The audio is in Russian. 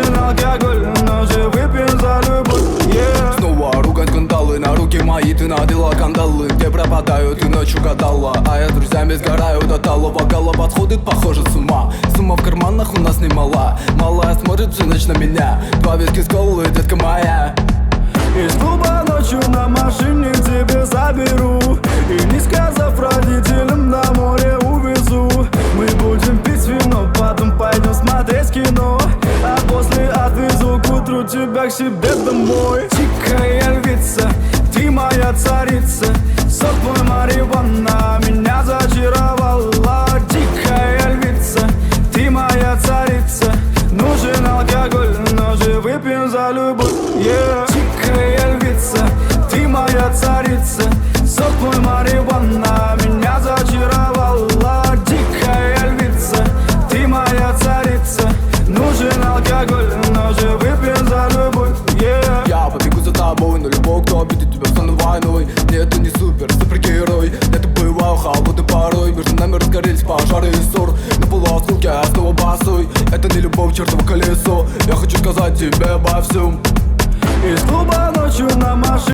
нужен алкоголь Но же выпьем за любовь yeah. Снова ругать кандалы На руки мои ты надела кандалы. Где пропадаю, ты ночью гадала А я друзьями сгораю до талого. Голова отходит, похоже, с ума. Сумма в карманах у нас немала. Малая смотрит всю ночь на меня. Два виски с колы, детка моя. Из клуба ночью на машину тебя к себе домой. Дикая львица, ты моя царица. Сок твой марихуана меня зачаровала. Дикая львица, ты моя царица. Нужен алкоголь, но же выпьем за любовь. Yeah. Дикая львица, супер, супергерой. Это бываю холодной порой. Между нами разгорелись пожары и ссор. На полуосколке я снова босой Это не любовь, чертово колесо. Я хочу сказать тебе обо всем. Из клуба ночью на машине